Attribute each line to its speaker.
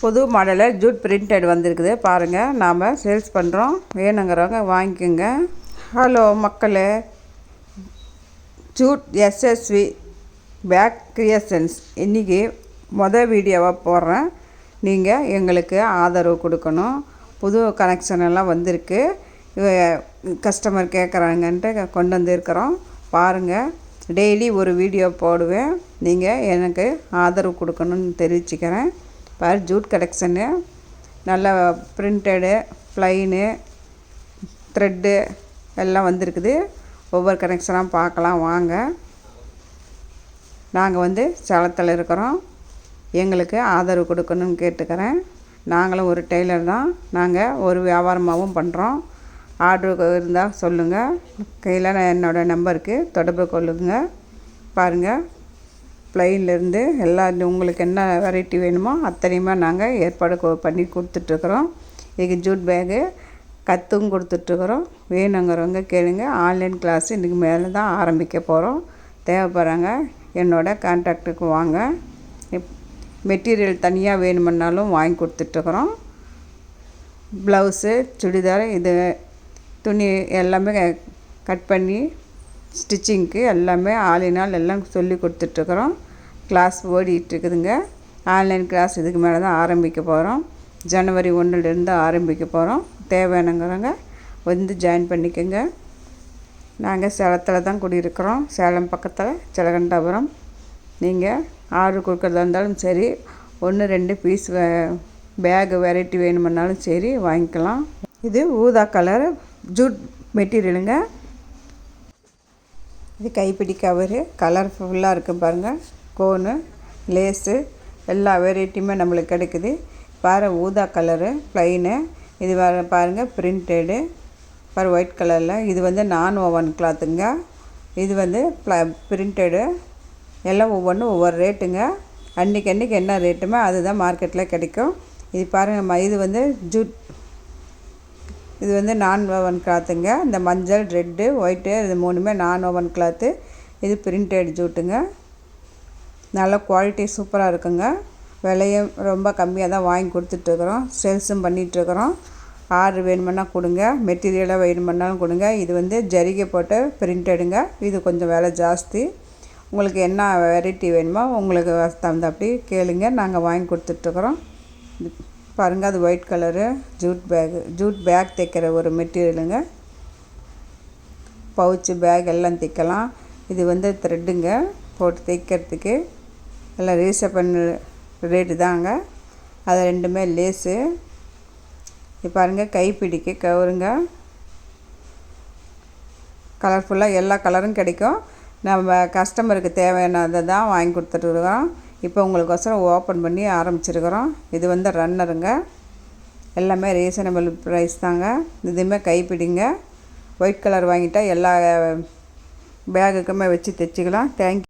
Speaker 1: புது மாடலில் Jude printed வந்திருக்குது. பாருங்கள் நாம் சேல்ஸ் பண்ணுறோம் வேணுங்கிறவங்க வாங்கிக்கோங்க. ஹலோ மக்களே. ஜூட் எஸ்எஸ்வி பேக் கிரியேஷன்ஸ் இன்றைக்கி மொதல் வீடியோவாக போடுறேன். நீங்கள் எங்களுக்கு ஆதரவு கொடுக்கணும். புது கனெக்ஷன் எல்லாம் வந்திருக்கு. கஸ்டமர் கேட்குறாங்கன்ட்டு கொண்டு வந்திருக்கிறோம். பாருங்கள் டெய்லி ஒரு வீடியோ போடுவேன். நீங்கள் எனக்கு ஆதரவு கொடுக்கணும்னு தெரிவிச்சுக்கிறேன். பாரு ஜூட் கலெக்ஷனு நல்ல பிரிண்டடு ப்ளைனு த்ரெட்டு எல்லாம் வந்திருக்குது. ஒவ்வொரு கனெக்ஷனாக பார்க்கலாம் வாங்க. நாங்கள் வந்து சேலத்தில் இருக்கிறோம். எங்களுக்கு ஆதரவு கொடுக்கணும்னு கேட்டுக்கிறேன். நாங்களும் ஒரு டெய்லர் தான். நாங்கள் ஒரு வியாபாரமாகவும் பண்ணுறோம் ஆர்டர் இருந்தால் சொல்லுங்கள் கையில் என்னோடய நம்பருக்கு தொடர்பு கொள்ளுங்கள் பாருங்கள் ப்ளைன்லேருந்து எல்லா உங்களுக்கு என்ன வெரைட்டி வேணுமோ அத்தனையுமே நாங்கள் ஏற்பாடு பண்ணி கொடுத்துட்ருக்குறோம். இதுக்கு ஜூட் பேகு கற்றும் கொடுத்துட்ருக்குறோம். வேணுங்கிறவங்க கேளுங்க. ஆன்லைன் கிளாஸ் இன்றைக்கி மேலே தான் ஆரம்பிக்க போகிறோம். தேவைப்படுறாங்க என்னோடய கான்டாக்டுக்கு வாங்க. மெட்டீரியல் தனியாக வேணுமுன்னாலும் வாங்கி கொடுத்துட்ருக்குறோம். ப்ளவுஸு சுடிதார் இது துணி எல்லாமே கட் பண்ணி ஸ்டிச்சிங்க்கு எல்லாமே ஆளினால் எல்லாம் சொல்லி கொடுத்துட்ருக்குறோம். கிளாஸ் ஓடிட்டுருக்குதுங்க. ஆன்லைன் கிளாஸ் இதுக்கு மேலே தான் ஆரம்பிக்க போகிறோம். ஜனவரி ஒன்றுலேருந்து ஆரம்பிக்க போகிறோம். தேவையானங்கிறவங்க வந்து ஜாயின் பண்ணிக்கோங்க. நாங்கள் சேலத்தில் தான் குடியிருக்கிறோம். சேலம் பக்கத்தில் சிலகண்டாபுரம் நீங்கள் ஆர்டர் கொடுக்குறதா இருந்தாலும் சரி ஒன்று ரெண்டு பீஸ் பேகு வெரைட்டி வேணுமுன்னாலும் சரி வாங்கிக்கலாம். இது ஊதா கலர் ஜூட் மெட்டீரியலுங்க இது கைப்பிடி கவரு கலர்ஃபுல்லாக இருக்குது பாருங்கள் கோனு லேஸு எல்லா வெரைட்டியுமே நம்மளுக்கு கிடைக்குது. பாரு ஊதா கலரு ப்ளைனு இது வர பாருங்கள் பிரிண்டடு பாரு ஒயிட் கலரில் இது வந்து நான் ஓவன் கிளாத்துங்க இது வந்து ப்ள பிரிண்டடு எல்லாம் ஒவ்வொன்றும் ஒவ்வொரு ரேட்டுங்க அன்றைக்கி அன்றைக்கி என்ன ரேட்டுமோ அதுதான் மார்க்கெட்டில் கிடைக்கும். இது பாருங்கள் இது வந்து ஜூட் இது வந்து நான் ஓவன் கிளாத்துங்க இந்த மஞ்சள் ரெட்டு ஒயிட்டு இது மூணுமே நான் ஓவன் கிளாத்து இது பிரிண்டட் ஜூட்டுங்க. நல்ல குவாலிட்டி சூப்பராக இருக்குங்க. விலையும் ரொம்ப கம்மியாக தான் வாங்கி கொடுத்துட்ருக்குறோம் சேல்ஸும் பண்ணிகிட்ருக்குறோம் ஆர்டர் வேணுமென்னா கொடுங்க. மெட்டீரியலாக வேணுமென்னாலும் கொடுங்க. இது வந்து ஜரிகை போட்ட பிரிண்டடுங்க இது கொஞ்சம் விலை ஜாஸ்தி. உங்களுக்கு என்ன வெரைட்டி வேணுமோ உங்களுக்கு தகுந்தாப்படி கேளுங்க. நாங்கள் வாங்கி கொடுத்துட்ருக்குறோம் பாருங்கள் அது white colour jute bag jute bag தைக்கிற ஒரு மெட்டீரியலுங்க பவுச்சு பேக் எல்லாம் தைக்கலாம். இது வந்து த்ரெட்டுங்க போட்டு தைக்கிறதுக்கு எல்லாம் ரீசப்பன் ரேட்டு தாங்க. அது ரெண்டுமே லேஸு இது பாருங்கள் கைப்பிடிக்கு கவருங்க. கலர்ஃபுல்லாக எல்லா கலரும் கிடைக்கும். நம்ம கஸ்டமருக்கு தேவையானதை தான் வாங்கி கொடுத்துட்ருக்கோம் இப்போ உங்களுக்கோசரம் ஓப்பன் பண்ணி ஆரம்பிச்சிருக்கிறோம். இது வந்து ரன்னருங்க எல்லாமே ரீசனபிள் ப்ரைஸ் தாங்க. இதுவுமே கைப்பிடிங்க. ஒயிட் கலர் வாங்கிட்டால் எல்லா பேகுக்குமே வச்சு தைச்சிக்கலாம். தேங்க்யூ